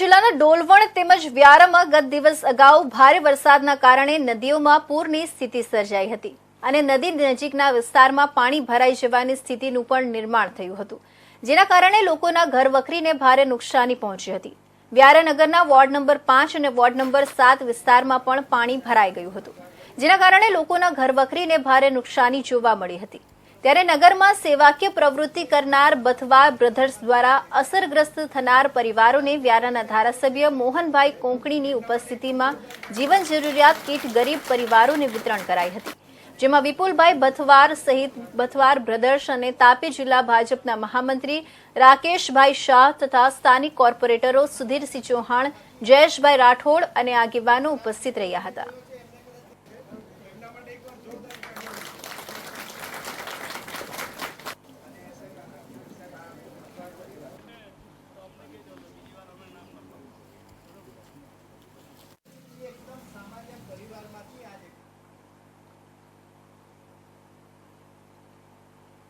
જિલ્લાના ડોલવણ તેમજ વ્યારામાં ગત દિવસ અગાઉ ભારે વરસાદના કારણે નદીઓમાં પૂરની સ્થિતિ સર્જાઈ હતી અને નદી નજીકના વિસ્તારમાં પાણી ભરાઈ જવાની સ્થિતિનું પણ નિર્માણ થયું હતું. જેના કારણે લોકોના ઘર વખરીને ભારે નુકસાની પહોંચી હતી. વ્યારાનગરના વોર્ડ નંબર પાંચ અને વોર્ડ નંબર સાત વિસ્તારમાં પણ પાણી ભરાઈ ગયું હતું. જેના કારણે લોકોના ઘર વખરીને ભારે નુકસાની જોવા મળી હતી. ત્યારે નગરમાં સેવાકીય પ્રવૃત્તિ કરનાર બથવાર બ્રધર્સ દ્વારા અસરગ્રસ્ત થનાર પરિવારોને વ્યારાના ધારાસભ્ય મોહનભાઈ કોંકણીની ઉપસ્થિતિમાં જીવન જરૂરિયાત કીટ ગરીબ પરિવારોને વિતરણ કરાઈ હતી, જેમાં વિપુલભાઈ બથવાર સહિત બથવાર બ્રધર્સ અને તાપી જિલ્લા ભાજપના મહામંત્રી રાકેશભાઈ શાહ તથા સ્થાનિક કોર્પોરેટરો સુધીરસિંહ ચૌહાણ, જયેશભાઈ રાઠોડ અને આગેવાનો ઉપસ્થિત રહ્યા હતા.